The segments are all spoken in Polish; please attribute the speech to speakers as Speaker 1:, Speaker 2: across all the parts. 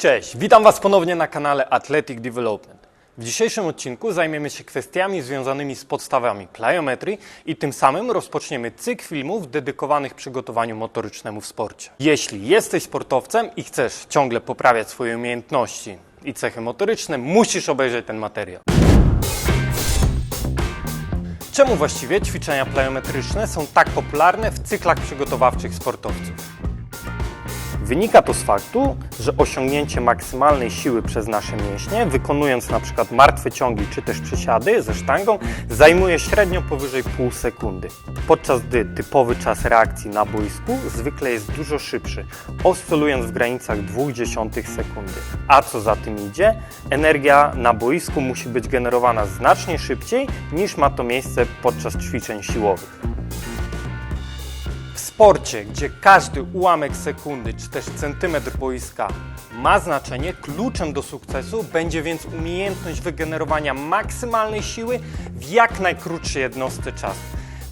Speaker 1: Cześć, witam Was ponownie na kanale Athletic Development. W dzisiejszym odcinku zajmiemy się kwestiami związanymi z podstawami plyometrii i tym samym rozpoczniemy cykl filmów dedykowanych przygotowaniu motorycznemu w sporcie. Jeśli jesteś sportowcem i chcesz ciągle poprawiać swoje umiejętności i cechy motoryczne, musisz obejrzeć ten materiał. Czemu właściwie ćwiczenia plyometryczne są tak popularne w cyklach przygotowawczych sportowców? Wynika to z faktu, że osiągnięcie maksymalnej siły przez nasze mięśnie, wykonując przykład martwe ciągi czy też przysiady ze sztangą, zajmuje średnio powyżej pół sekundy. Podczas gdy typowy czas reakcji na boisku zwykle jest dużo szybszy, oscylując w granicach 0,2 sekundy. A co za tym idzie, energia na boisku musi być generowana znacznie szybciej niż ma to miejsce podczas ćwiczeń siłowych. Sporcie, gdzie każdy ułamek sekundy czy też centymetr boiska ma znaczenie, kluczem do sukcesu będzie więc umiejętność wygenerowania maksymalnej siły w jak najkrótszej jednostce czasu.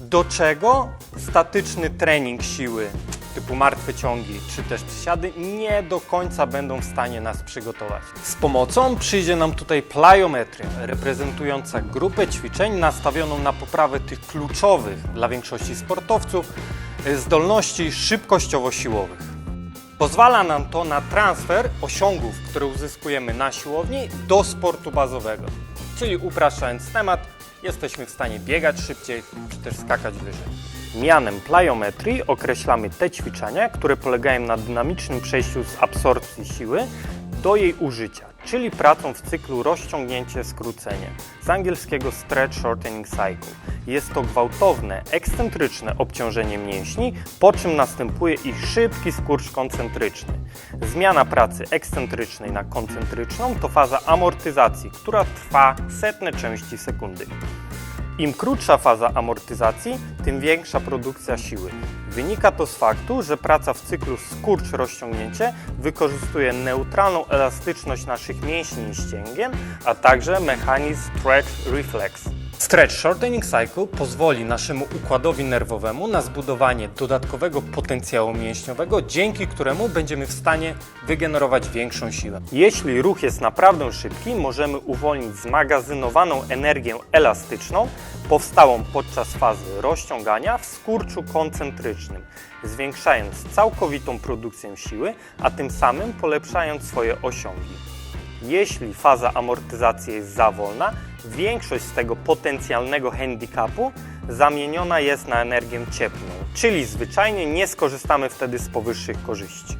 Speaker 1: Do czego statyczny trening siły typu martwe ciągi czy też przysiady nie do końca będą w stanie nas przygotować. Z pomocą przyjdzie nam tutaj plyometria, reprezentująca grupę ćwiczeń nastawioną na poprawę tych kluczowych dla większości sportowców zdolności szybkościowo-siłowych. Pozwala nam to na transfer osiągów, które uzyskujemy na siłowni, do sportu bazowego. Czyli upraszczając temat, jesteśmy w stanie biegać szybciej czy też skakać wyżej. Mianem plyometrii określamy te ćwiczenia, które polegają na dynamicznym przejściu z absorpcji siły do jej użycia, czyli pracą w cyklu rozciągnięcie-skrócenie, z angielskiego stretch shortening cycle. Jest to gwałtowne, ekscentryczne obciążenie mięśni, po czym następuje ich szybki skurcz koncentryczny. Zmiana pracy ekscentrycznej na koncentryczną to faza amortyzacji, która trwa setne części sekundy. Im krótsza faza amortyzacji, tym większa produkcja siły. Wynika to z faktu, że praca w cyklu skurcz-rozciągnięcie wykorzystuje neutralną elastyczność naszych mięśni i ścięgien, a także mechanizm stretch reflex. Stretch Shortening Cycle pozwoli naszemu układowi nerwowemu na zbudowanie dodatkowego potencjału mięśniowego, dzięki któremu będziemy w stanie wygenerować większą siłę. Jeśli ruch jest naprawdę szybki, możemy uwolnić zmagazynowaną energię elastyczną, powstałą podczas fazy rozciągania w skurczu koncentrycznym, zwiększając całkowitą produkcję siły, a tym samym polepszając swoje osiągi. Jeśli faza amortyzacji jest za wolna, większość z tego potencjalnego handicapu zamieniona jest na energię cieplną, czyli zwyczajnie nie skorzystamy wtedy z powyższych korzyści.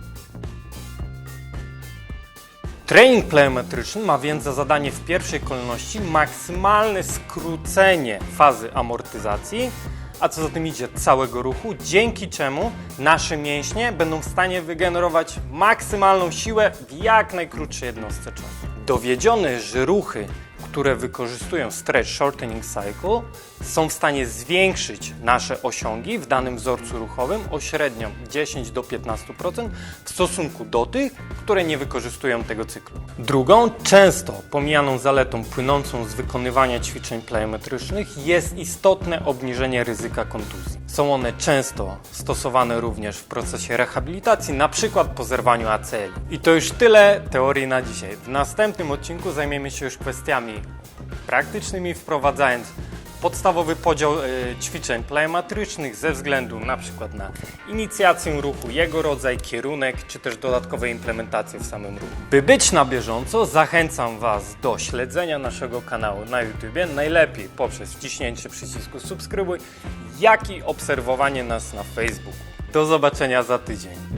Speaker 1: Trening plyometryczny ma więc za zadanie w pierwszej kolejności maksymalne skrócenie fazy amortyzacji, a co za tym idzie całego ruchu, dzięki czemu nasze mięśnie będą w stanie wygenerować maksymalną siłę w jak najkrótszej jednostce czasu. Dowiedzione, że ruchy, które wykorzystują stretch shortening cycle, są w stanie zwiększyć nasze osiągi w danym wzorcu ruchowym o średnio 10 do 15% w stosunku do tych, które nie wykorzystują tego cyklu. Drugą, często pomijaną zaletą płynącą z wykonywania ćwiczeń plyometrycznych jest istotne obniżenie ryzyka kontuzji. Są one często stosowane również w procesie rehabilitacji, na przykład po zerwaniu ACL. I to już tyle teorii na dzisiaj. W następnym odcinku zajmiemy się już kwestiami praktycznymi, wprowadzając podstawowy podział e, ćwiczeń plyometrycznych ze względu na przykład na inicjację ruchu, jego rodzaj, kierunek, czy też dodatkowe implementacje w samym ruchu. By być na bieżąco, zachęcam Was do śledzenia naszego kanału na YouTube, najlepiej poprzez wciśnięcie przycisku subskrybuj, jak i obserwowanie nas na Facebooku. Do zobaczenia za tydzień.